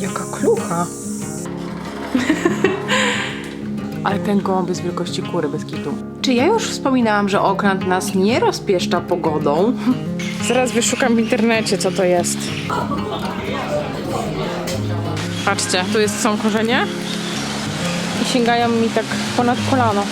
Jaka klucha. Ale ten gołąb jest wielkości kury bez kitu. Czy ja już wspominałam, że Oakland nas nie rozpieszcza pogodą? Zaraz wyszukam w internecie, co to jest. Patrzcie, tu jest, są korzenie i sięgają mi tak ponad kolano.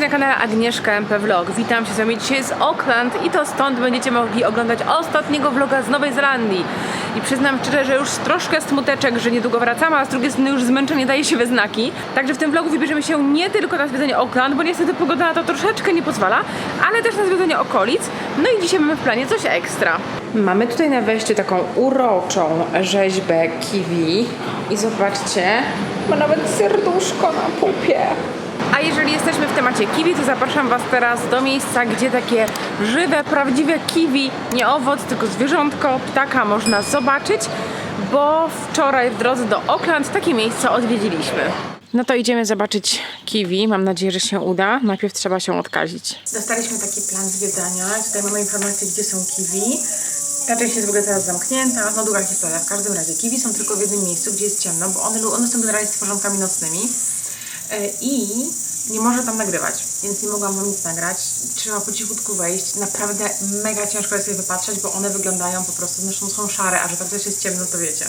Na kanale Agnieszka MP Vlog. Witam się z wami dzisiaj z Auckland i to stąd będziecie mogli oglądać ostatniego vloga z Nowej Zelandii. I przyznam szczerze, że już troszkę smuteczek, że niedługo wracamy, a z drugiej strony już zmęczenie daje się we znaki. Także w tym vlogu wybierzemy się nie tylko na zwiedzanie Auckland, bo niestety pogoda na to troszeczkę nie pozwala, ale też na zwiedzanie okolic. No i dzisiaj mamy w planie coś ekstra. Mamy tutaj na wejściu taką uroczą rzeźbę kiwi i zobaczcie, ma nawet serduszko na pupie. A jeżeli jesteśmy w temacie kiwi, to zapraszam Was teraz do miejsca, gdzie takie żywe, prawdziwe kiwi, nie owoc, tylko zwierzątko, ptaka można zobaczyć, bo wczoraj w drodze do Auckland takie miejsce odwiedziliśmy. No to idziemy zobaczyć kiwi. Mam nadzieję, że się uda. Najpierw trzeba się odkazić. Dostaliśmy taki plan zwiedzania. Tutaj mamy informację, gdzie są kiwi. Ta część jest w ogóle teraz zamknięta. No długa historia. W każdym razie kiwi są tylko w jednym miejscu, gdzie jest ciemno, bo one, one są generalnie stworzonkami nocnymi. E, i nie można tam nagrywać, więc nie mogłam wam nic nagrać. Trzeba po cichutku wejść. Naprawdę mega ciężko jest je wypatrzeć, bo one wyglądają po prostu, zresztą są szare, a że tam też jest ciemno, to wiecie.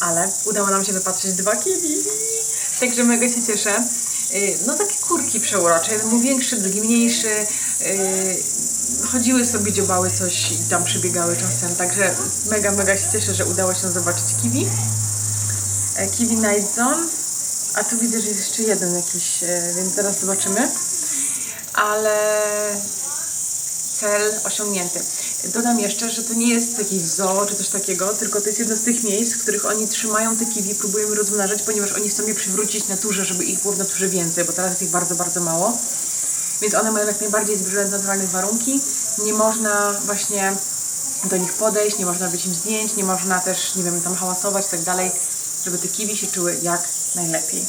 Ale udało nam się wypatrzeć dwa kiwi, także mega się cieszę. Y, No takie kurki przeurocze, jeden był większy, drugi mniejszy. Y, Chodziły sobie, dziobały coś i tam przybiegały czasem, także mega, mega się cieszę, że udało się zobaczyć kiwi. E, Kiwi Night Zone. A tu widzę, że jest jeszcze jeden jakiś, e, więc zaraz zobaczymy. Ale cel osiągnięty. Dodam jeszcze, że to nie jest jakiś zoo czy coś takiego, tylko to jest jedno z tych miejsc, w których oni trzymają te kiwi, próbują je rozmnażać, ponieważ oni chcą je przywrócić naturze, żeby ich było w naturze więcej, bo teraz jest ich bardzo, bardzo mało. Więc one mają jak najbardziej zbliżone do naturalnych warunki. Nie można właśnie do nich podejść, nie można robić im zdjęć, nie można też, nie wiem, tam hałasować i tak dalej, żeby te kiwi się czuły jak najlepiej.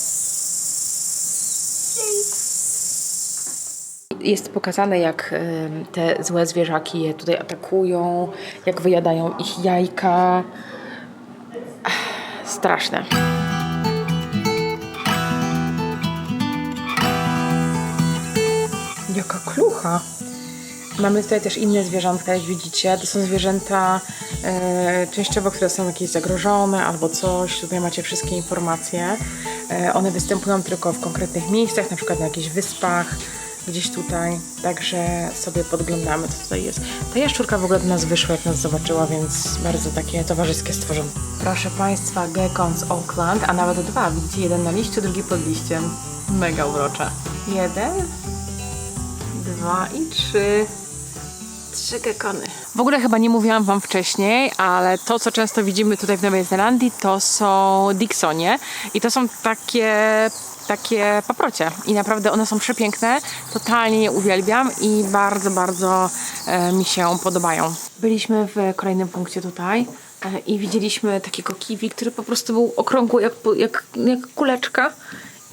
Jest pokazane, jak em, te złe zwierzaki je tutaj atakują, jak wyjadają ich jajka. Straszne. Jaka klucha. Mamy tutaj też inne zwierzątka, jak widzicie. To są zwierzęta e, częściowo, które są jakieś zagrożone albo coś. Tutaj macie wszystkie informacje. E, one występują tylko w konkretnych miejscach, na przykład na jakichś wyspach, gdzieś tutaj. Także sobie podglądamy, co tutaj jest. Ta jaszczurka w ogóle do nas wyszła, jak nas zobaczyła, więc bardzo takie towarzyskie stworzone. Proszę Państwa, gekon z Auckland, a nawet dwa. Widzicie, jeden na liściu, drugi pod liściem. Mega urocze. Jeden, dwa i trzy. Trzy gekony. W ogóle chyba nie mówiłam Wam wcześniej, ale to, co często widzimy tutaj w Nowej Zelandii, to są Dixonie. I to są takie, takie paprocie. I naprawdę one są przepiękne. Totalnie je uwielbiam i bardzo, bardzo e, mi się podobają. Byliśmy w kolejnym punkcie tutaj e, i widzieliśmy takiego kiwi, który po prostu był okrągły jak, jak, jak kuleczka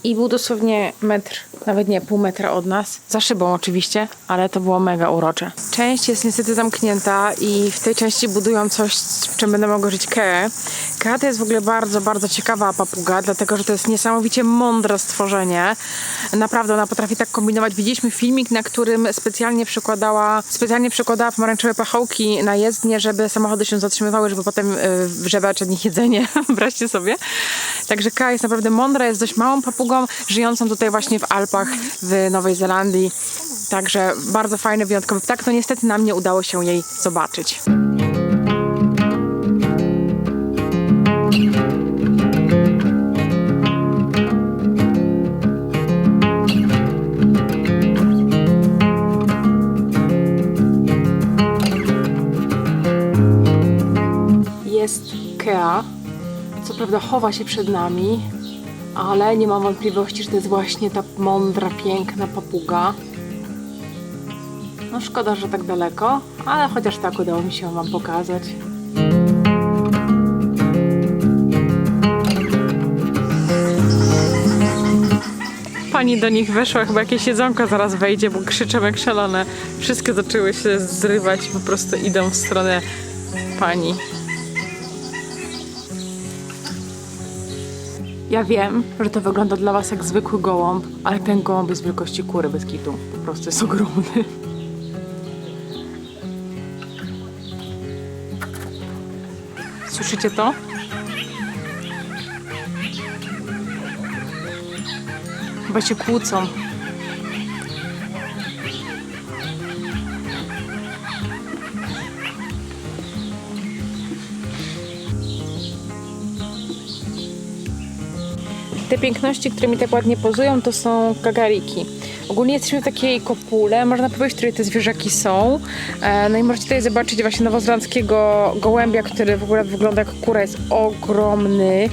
i był dosłownie metr, nawet nie pół metra od nas. Za szybą oczywiście, ale to było mega urocze. Część jest niestety zamknięta i w tej części budują coś, w czym będę mogła żyć Kea. Kea to jest w ogóle bardzo, bardzo ciekawa papuga, dlatego że to jest niesamowicie mądre stworzenie. Naprawdę ona potrafi tak kombinować. Widzieliśmy filmik, na którym specjalnie przykładała, specjalnie przykładała pomarańczowe pachołki na jezdnię, żeby samochody się zatrzymywały, żeby potem y, wrzewać od nich jedzenie. Wyobraźcie sobie. Także Kea jest naprawdę mądra, jest dość małą papugą, żyjącą tutaj właśnie w Alpach w Nowej Zelandii. Także bardzo fajny, wyjątkowy ptak. No niestety nam nie udało się jej zobaczyć. Jest Kea. Co prawda chowa się przed nami, ale nie mam wątpliwości, że to jest właśnie ta mądra, piękna papuga. No szkoda, że tak daleko, ale chociaż tak udało mi się Wam pokazać. pani do nich weszła, chyba jakieś jedzonko zaraz wejdzie, bo krzyczą jak szalone. Wszystkie zaczęły się zrywać po prostu idą w stronę pani. Ja wiem, że to wygląda dla was jak zwykły gołąb, ale ten gołąb jest wielkości kury bez kitu. Po prostu jest ogromny. Słyszycie to? Chyba się kłócą. Piękności, które mi tak ładnie pozują, to są kagariki. Ogólnie jesteśmy w takiej kopule, można powiedzieć, w której te zwierzaki są. E, No i możecie tutaj zobaczyć właśnie nowozelandzkiego gołębia, który w ogóle wygląda jak kura, jest ogromny.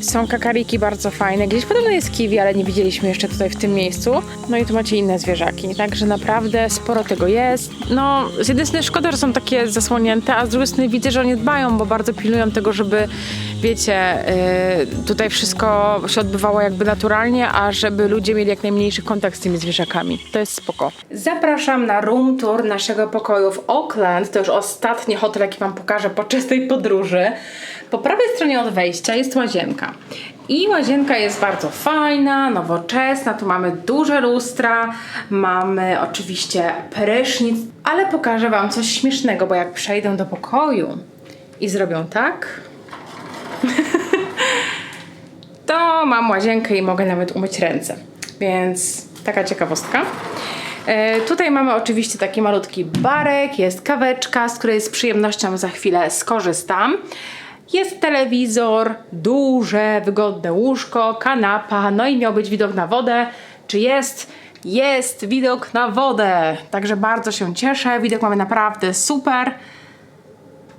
Są kakariki bardzo fajne. Gdzieś podobno jest kiwi, ale nie widzieliśmy jeszcze tutaj w tym miejscu. No i tu macie inne zwierzaki, także naprawdę sporo tego jest. No, z jednej strony szkoda, że są takie zasłonięte, a z drugiej strony widzę, że oni dbają, bo bardzo pilnują tego, żeby wiecie, y, tutaj wszystko się odbywało jakby naturalnie, a żeby ludzie mieli jak najmniejszy kontakt z tymi zwierzakami. To jest spoko. Zapraszam na room tour naszego pokoju w Auckland. To już ostatni hotel, jaki Wam pokażę podczas tej podróży. Po prawej stronie od wejścia jest łazienka. I łazienka jest bardzo fajna, nowoczesna. Tu mamy duże lustra, mamy oczywiście prysznic, ale pokażę Wam coś śmiesznego, bo jak przejdę do pokoju i zrobią tak, to mam łazienkę i mogę nawet umyć ręce. Więc taka ciekawostka. E, tutaj mamy oczywiście taki malutki barek, jest kaweczka, z której z przyjemnością za chwilę skorzystam. Jest telewizor, duże, wygodne łóżko, kanapa, no i miał być widok na wodę. Czy jest? Jest widok na wodę. Także bardzo się cieszę. Widok mamy naprawdę super.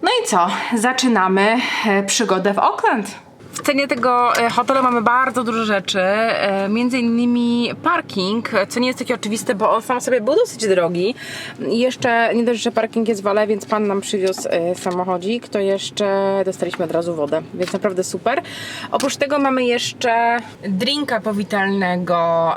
No i co? Zaczynamy e, przygodę w Auckland. W cenie tego e, hotelu mamy bardzo dużo rzeczy, e, między innymi parking, co nie jest takie oczywiste, bo on sam sobie był dosyć drogi. Jeszcze nie dość, że parking jest w Ale, więc pan nam przywiózł e, samochodzik, to jeszcze dostaliśmy od razu wodę, więc naprawdę super. Oprócz tego mamy jeszcze drinka powitalnego,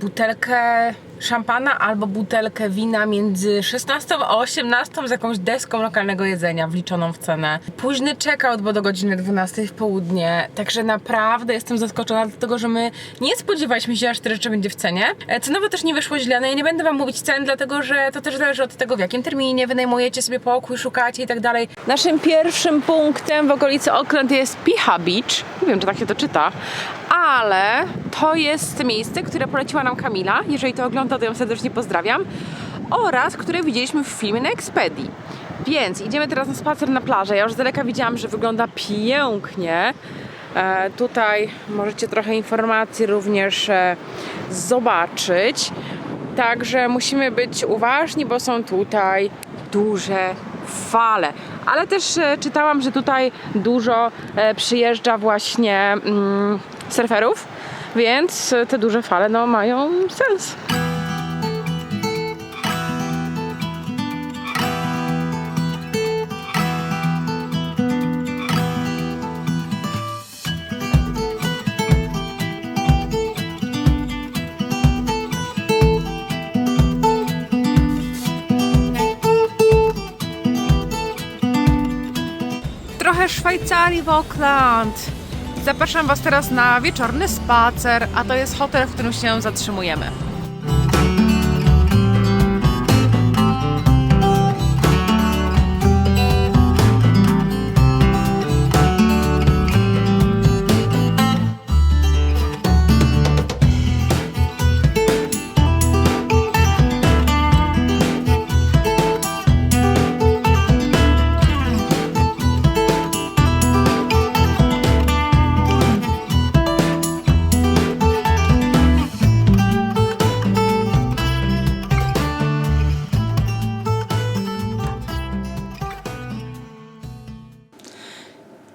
butelkę szampana albo butelkę wina między 16 a 18 z jakąś deską lokalnego jedzenia wliczoną w cenę. Późny checkout, bo do godziny 12 w południe, także naprawdę jestem zaskoczona, dlatego że my nie spodziewaliśmy się, aż te rzeczy będzie w cenie. E, Cenowo też nie wyszło źle, no ja nie będę wam mówić cen, dlatego że to też zależy od tego, w jakim terminie wynajmujecie sobie pokój, szukacie i tak dalej. Naszym pierwszym punktem w okolicy Auckland jest Piha Beach. Nie wiem, czy tak się to czyta, ale to jest miejsce, które poleciła nam Kamila. Jeżeli to ogląda, to ją serdecznie pozdrawiam. Oraz które widzieliśmy w filmie na Expedii. Więc idziemy teraz na spacer na plażę. Ja już z daleka widziałam, że wygląda pięknie. E, tutaj możecie trochę informacji również e, zobaczyć. Także musimy być uważni, bo są tutaj duże fale. Ale też e, czytałam, że tutaj dużo e, przyjeżdża właśnie mm, surferów, więc te duże fale no, mają sens. Szwajcarii w Auckland. Zapraszam Was teraz na wieczorny spacer, a to jest hotel, w którym się zatrzymujemy.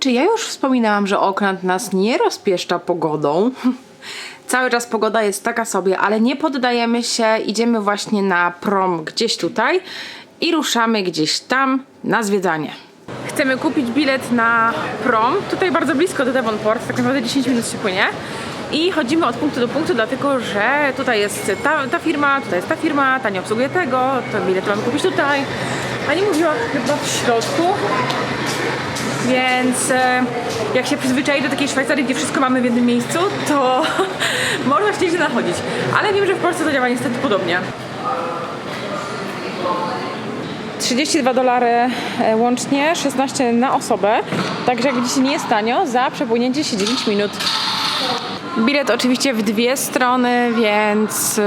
Czy ja już wspominałam, że Oakland nas nie rozpieszcza pogodą? Cały czas pogoda jest taka sobie, ale nie poddajemy się. Idziemy właśnie na prom gdzieś tutaj i ruszamy gdzieś tam na zwiedzanie. Chcemy kupić bilet na prom. Tutaj bardzo blisko do Devonport, tak naprawdę 10 minut się płynie. I chodzimy od punktu do punktu, dlatego że tutaj jest ta, ta firma, tutaj jest ta firma, ta nie obsługuje tego, to bilety mamy kupić tutaj. Pani mówiła chyba w środku. Więc e, jak się przyzwyczai do takiej Szwajcarii, gdzie wszystko mamy w jednym miejscu, to można się nachodzić. Ale wiem, że w Polsce to działa niestety podobnie. 32 dolary e, łącznie, 16 na osobę. Także jak widzicie nie jest tanio, za przepłynięcie się 9 minut. Bilet oczywiście w dwie strony, więc y,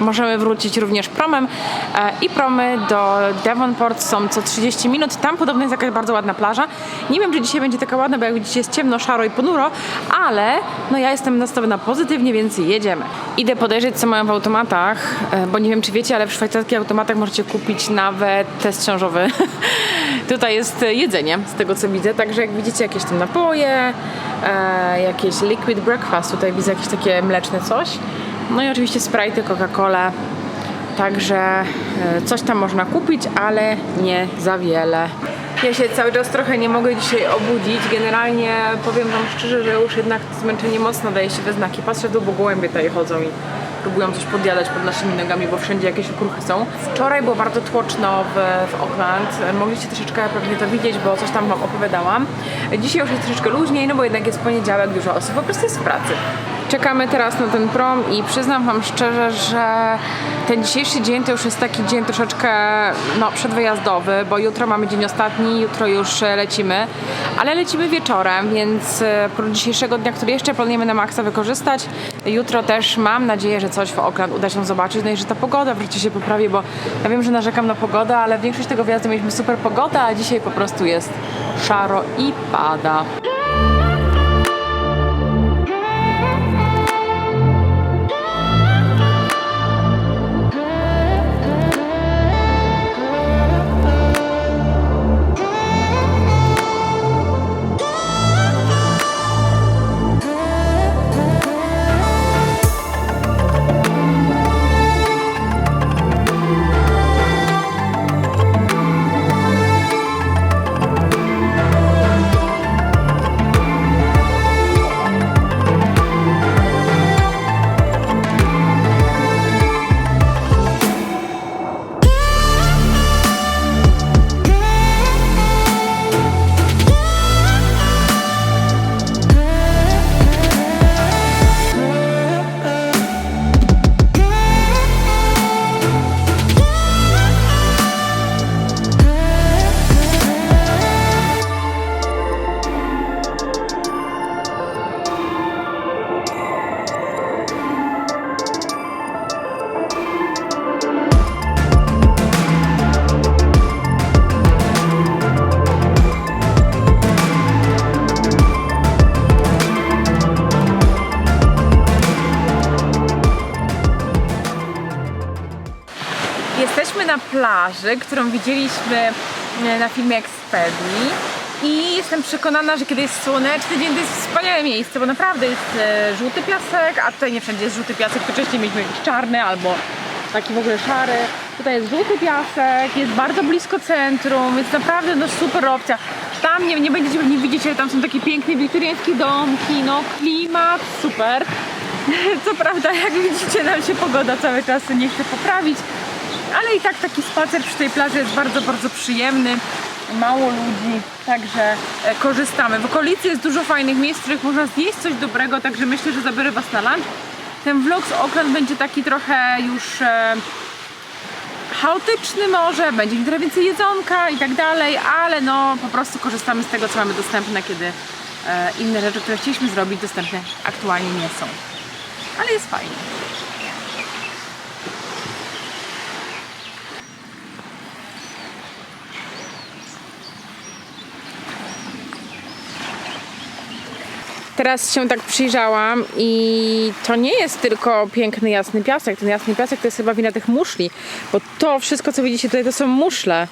możemy wrócić również promem. E, I promy do Devonport są co 30 minut. Tam podobno jest jakaś bardzo ładna plaża. Nie wiem, czy dzisiaj będzie taka ładna, bo jak widzicie jest ciemno, szaro i ponuro, ale no ja jestem nastawiona pozytywnie, więc jedziemy. Idę podejrzeć, co mają w automatach, e, bo nie wiem, czy wiecie, ale w szwajcarskich automatach możecie kupić nawet test ciążowy. Tutaj jest jedzenie, z tego co widzę, także jak widzicie jakieś tam napoje, e, jakieś liquid breakfast, tutaj widzę jakieś takie mleczne coś. No i oczywiście Sprite, Coca-Cola. Także e, coś tam można kupić, ale nie za wiele. Ja się cały czas trochę nie mogę dzisiaj obudzić. Generalnie powiem Wam szczerze, że już jednak zmęczenie mocno daje się we znaki. Patrzę tu, bo gołębie tutaj chodzą i próbują coś podjadać pod naszymi nogami, bo wszędzie jakieś okruchy są. Wczoraj było bardzo tłoczno w, w Auckland. Mogliście troszeczkę pewnie to widzieć, bo coś tam Wam opowiadałam. Dzisiaj już jest troszeczkę luźniej, no bo jednak jest poniedziałek, dużo osób po prostu jest w pracy. Czekamy teraz na ten prom i przyznam Wam szczerze, że ten dzisiejszy dzień to już jest taki dzień troszeczkę no, przedwyjazdowy, bo jutro mamy dzień ostatni, jutro już e, lecimy, ale lecimy wieczorem, więc e, prócz dzisiejszego dnia, który jeszcze planujemy na maksa wykorzystać, jutro też mam nadzieję, że coś w Oakland uda się zobaczyć, no i że ta pogoda wreszcie się poprawi, bo ja wiem, że narzekam na pogodę, ale większość tego wyjazdu mieliśmy super pogodę, a dzisiaj po prostu jest szaro i pada. Plaży, którą widzieliśmy e, na filmie Expedii i jestem przekonana, że kiedy jest słoneczny dzień, to jest wspaniałe miejsce, bo naprawdę jest e, żółty piasek, a tutaj nie wszędzie jest żółty piasek, to wcześniej mieliśmy jakiś czarny albo taki w ogóle szary. Tutaj jest żółty piasek, jest bardzo blisko centrum, więc naprawdę no super opcja. Tam nie, nie będziecie pewnie widzieć, ale tam są takie piękne wiktoriańskie domki, no klimat super. Co prawda, jak widzicie, nam się pogoda cały czas nie chce poprawić, ale i tak taki spacer przy tej plaży jest bardzo, bardzo przyjemny. Mało ludzi, także e, korzystamy. W okolicy jest dużo fajnych miejsc, w których można zjeść coś dobrego, także myślę, że zabiorę Was na lunch. Ten vlog z Oakland będzie taki trochę już e, chaotyczny może, będzie trochę więcej jedzonka i tak dalej, ale no po prostu korzystamy z tego, co mamy dostępne, kiedy e, inne rzeczy, które chcieliśmy zrobić, dostępne aktualnie nie są. Ale jest fajnie. Teraz się tak przyjrzałam i to nie jest tylko piękny, jasny piasek. Ten jasny piasek to jest chyba wina tych muszli, bo to wszystko, co widzicie tutaj, to są muszle.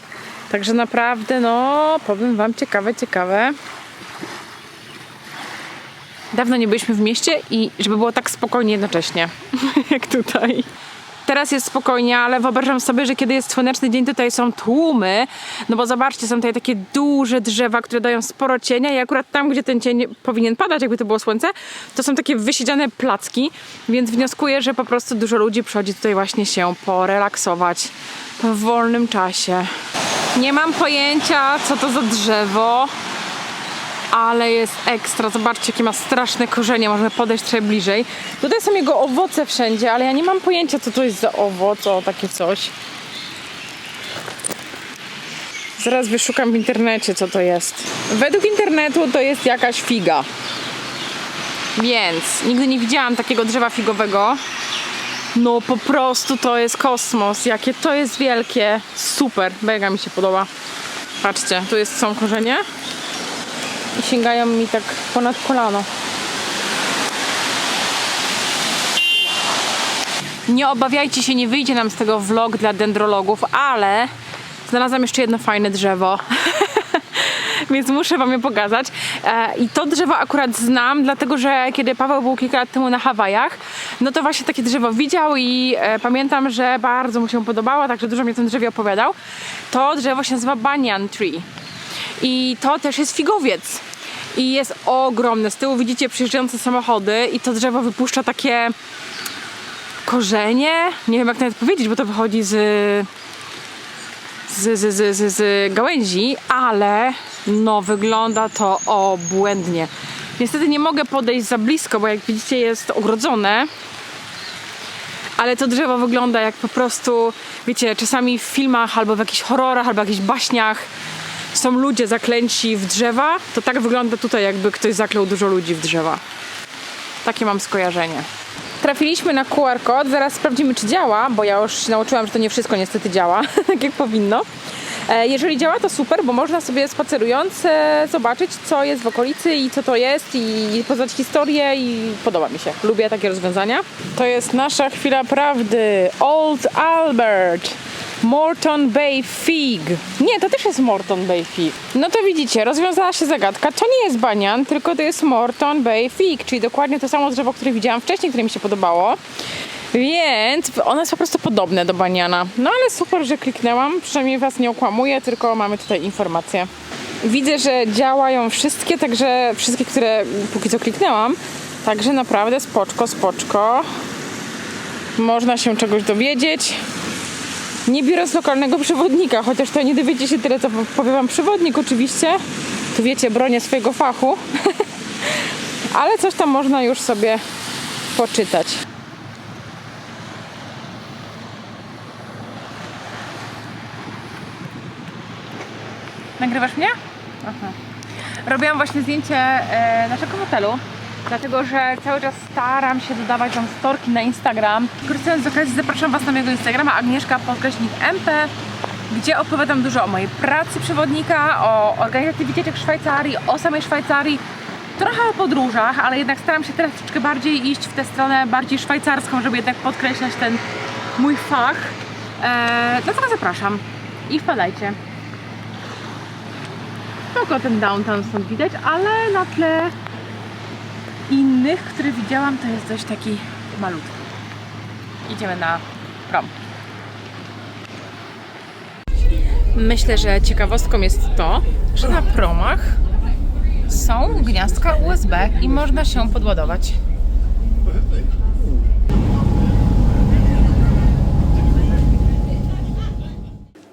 Także naprawdę, no, powiem Wam, ciekawe, ciekawe. Dawno nie byliśmy w mieście i żeby było tak spokojnie jednocześnie, jak tutaj. Teraz jest spokojnie, ale wyobrażam sobie, że kiedy jest słoneczny dzień, tutaj są tłumy. No bo zobaczcie, są tutaj takie duże drzewa, które dają sporo cienia i akurat tam, gdzie ten cień powinien padać, jakby to było słońce, to są takie wysiedziane placki, więc wnioskuję, że po prostu dużo ludzi przychodzi tutaj właśnie się porelaksować w wolnym czasie. Nie mam pojęcia, co to za drzewo, ale jest ekstra. Zobaczcie, jakie ma straszne korzenie. Możemy podejść trochę bliżej. Tutaj są jego owoce wszędzie, ale ja nie mam pojęcia, co to jest za owoc, o takie coś. Zaraz wyszukam w internecie, co to jest. Według internetu to jest jakaś figa. Więc nigdy nie widziałam takiego drzewa figowego. No po prostu to jest kosmos. Jakie to jest wielkie. Super. Mega mi się podoba. Patrzcie, tu jest, są korzenie i sięgają mi tak ponad kolano. Nie obawiajcie się, nie wyjdzie nam z tego vlog dla dendrologów, ale znalazłam jeszcze jedno fajne drzewo. Więc muszę wam je pokazać. E, I to drzewo akurat znam, dlatego że kiedy Paweł był kilka lat temu na Hawajach, no to właśnie takie drzewo widział i e, pamiętam, że bardzo mu się podobało, także dużo mi o tym drzewie opowiadał. To drzewo się nazywa Banyan Tree. I to też jest figowiec. I jest ogromne. Z tyłu widzicie przyjeżdżające samochody i to drzewo wypuszcza takie korzenie. Nie wiem jak nawet powiedzieć, bo to wychodzi z, z, z, z, z, z gałęzi, ale no wygląda to obłędnie. Niestety nie mogę podejść za blisko, bo jak widzicie jest ogrodzone. Ale to drzewo wygląda jak po prostu, wiecie, czasami w filmach albo w jakichś horrorach, albo w jakichś baśniach są ludzie zaklęci w drzewa, to tak wygląda tutaj, jakby ktoś zaklął dużo ludzi w drzewa. Takie mam skojarzenie. Trafiliśmy na QR kod, zaraz sprawdzimy, czy działa, bo ja już się nauczyłam, że to nie wszystko niestety działa, tak jak powinno. E, Jeżeli działa, to super, bo można sobie spacerując e, zobaczyć, co jest w okolicy i co to jest, i poznać historię, i podoba mi się. Lubię takie rozwiązania. To jest nasza chwila prawdy. Old Albert. Morton Bay Fig. Nie, to też jest Morton Bay Fig. No to widzicie, rozwiązała się zagadka. To nie jest banian, tylko to jest Morton Bay Fig, czyli dokładnie to samo drzewo, które widziałam wcześniej, które mi się podobało. Więc one są po prostu podobne do baniana. No ale super, że kliknęłam. Przynajmniej was nie okłamuję, tylko mamy tutaj informacje. Widzę, że działają wszystkie, także wszystkie, które póki co kliknęłam. Także naprawdę spoczko, spoczko. Można się czegoś dowiedzieć. Nie biorąc lokalnego przewodnika, chociaż to nie dowiecie się tyle, co powie wam przewodnik oczywiście. Tu wiecie, bronię swojego fachu. Ale coś tam można już sobie poczytać. Nagrywasz mnie? Aha. Robiłam właśnie zdjęcie e, naszego hotelu, dlatego że cały czas staram się dodawać Wam storki na Instagram. Korzystając z okazji zapraszam Was na mojego Instagrama Agnieszka podkreśnik MP, gdzie opowiadam dużo o mojej pracy przewodnika, o organizacji wycieczek w Szwajcarii, o samej Szwajcarii, trochę o podróżach, ale jednak staram się teraz troszeczkę bardziej iść w tę stronę bardziej szwajcarską, żeby jednak podkreślać ten mój fach. E, dlatego zapraszam i wpadajcie spoko ten downtown stąd widać, ale na tle innych, które widziałam, to jest dość taki malutki. Idziemy na prom. Myślę, że ciekawostką jest to, że na promach są gniazdka USB i można się podładować.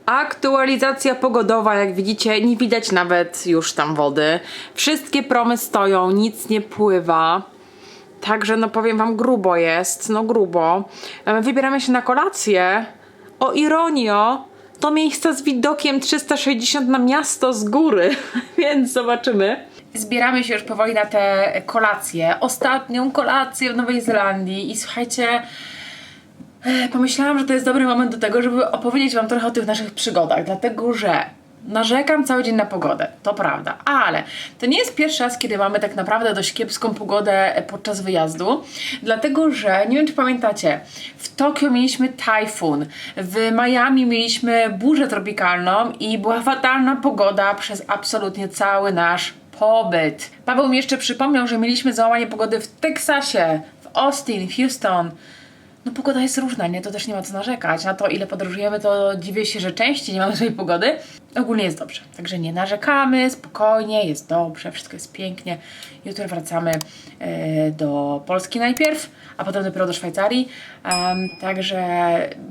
Aktualizacja pogodowa, jak widzicie, nie widać nawet już tam wody. Wszystkie promy stoją, nic nie pływa. Także no powiem wam, grubo jest, no grubo. E, Wybieramy się na kolację. O ironio, to miejsce z widokiem 360 na miasto z góry, więc zobaczymy. Zbieramy się już powoli na tę kolację, ostatnią kolację w Nowej Zelandii i słuchajcie, pomyślałam, że to jest dobry moment do tego, żeby opowiedzieć Wam trochę o tych naszych przygodach, dlatego że narzekam cały dzień na pogodę, to prawda, ale to nie jest pierwszy raz, kiedy mamy tak naprawdę dość kiepską pogodę podczas wyjazdu, dlatego że, nie wiem czy pamiętacie, w Tokio mieliśmy tajfun, w Miami mieliśmy burzę tropikalną i była fatalna pogoda przez absolutnie cały nasz pobyt. Paweł mi jeszcze przypomniał, że mieliśmy załamanie pogody w Teksasie, w Austin, Houston, no pogoda jest różna, nie? To też nie ma co narzekać. Na to, ile podróżujemy, to dziwię się, że częściej nie mamy złej pogody. Ogólnie jest dobrze. Także nie narzekamy, spokojnie, jest dobrze, wszystko jest pięknie. Jutro wracamy e, do Polski najpierw, a potem dopiero do Szwajcarii. Także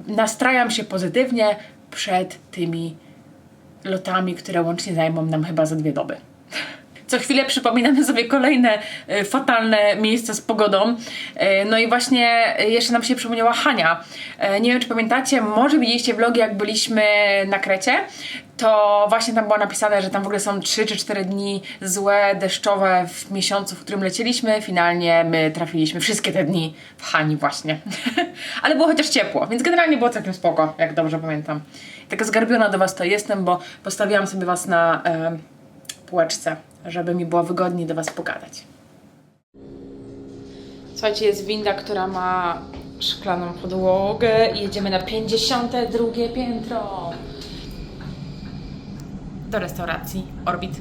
nastrajam się pozytywnie przed tymi lotami, które łącznie zajmą nam chyba za dwie doby. Co chwilę przypominamy sobie kolejne e, fatalne miejsca z pogodą. E, no i właśnie e, jeszcze nam się przypomniała Hania. Nie wiem, czy pamiętacie, może widzieliście vlogi, jak byliśmy na Krecie. To właśnie tam było napisane, że tam w ogóle są 3 czy 4 dni złe, deszczowe w miesiącu, w którym lecieliśmy. Finalnie my trafiliśmy wszystkie te dni w Hani właśnie. Ale było chociaż ciepło, więc generalnie było całkiem spoko, jak dobrze pamiętam. Taka zgarbiona do Was to jestem, bo postawiłam sobie Was na... E, półeczce, żeby mi było wygodniej do Was pogadać. Słuchajcie, jest winda, która ma szklaną podłogę i jedziemy na 52 piętro. Do restauracji Orbit.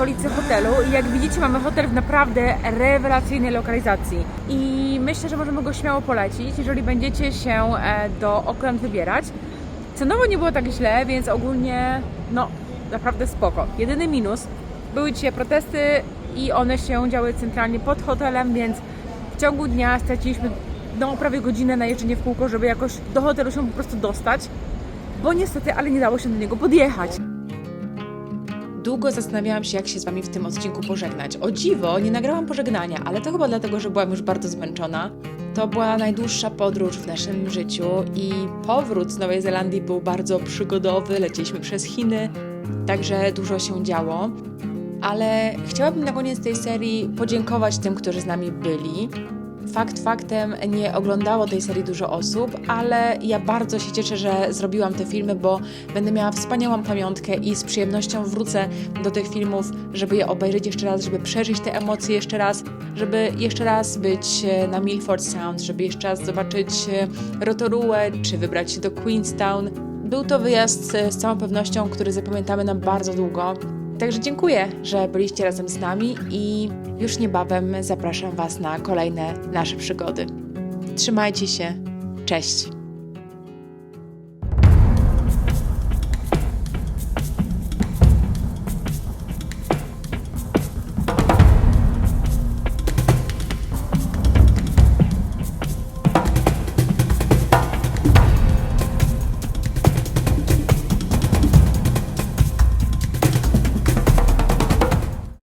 Okolicy hotelu i jak widzicie mamy hotel w naprawdę rewelacyjnej lokalizacji i myślę, że możemy go śmiało polecić, jeżeli będziecie się e, do Oakland wybierać. Cenowo nie było tak źle, więc ogólnie no naprawdę spoko. Jedyny minus, były dzisiaj protesty i one się działy centralnie pod hotelem, więc w ciągu dnia straciliśmy no prawie godzinę na jeżdżenie w kółko, żeby jakoś do hotelu się po prostu dostać, bo niestety, ale nie dało się do niego podjechać. Długo zastanawiałam się, jak się z Wami w tym odcinku pożegnać. O dziwo, nie nagrałam pożegnania, ale to chyba dlatego, że byłam już bardzo zmęczona. To była najdłuższa podróż w naszym życiu i powrót z Nowej Zelandii był bardzo przygodowy. Leciliśmy przez Chiny, także dużo się działo. Ale chciałabym na koniec tej serii podziękować tym, którzy z nami byli. Fakt faktem nie oglądało tej serii dużo osób, ale ja bardzo się cieszę, że zrobiłam te filmy, bo będę miała wspaniałą pamiątkę i z przyjemnością wrócę do tych filmów, żeby je obejrzeć jeszcze raz, żeby przeżyć te emocje jeszcze raz, żeby jeszcze raz być e, na Milford Sound, żeby jeszcze raz zobaczyć e, Rotoruę, czy wybrać się do Queenstown. Był to wyjazd e, z całą pewnością, który zapamiętamy na bardzo długo. Także dziękuję, że byliście razem z nami i już niebawem zapraszam Was na kolejne nasze przygody. Trzymajcie się. Cześć.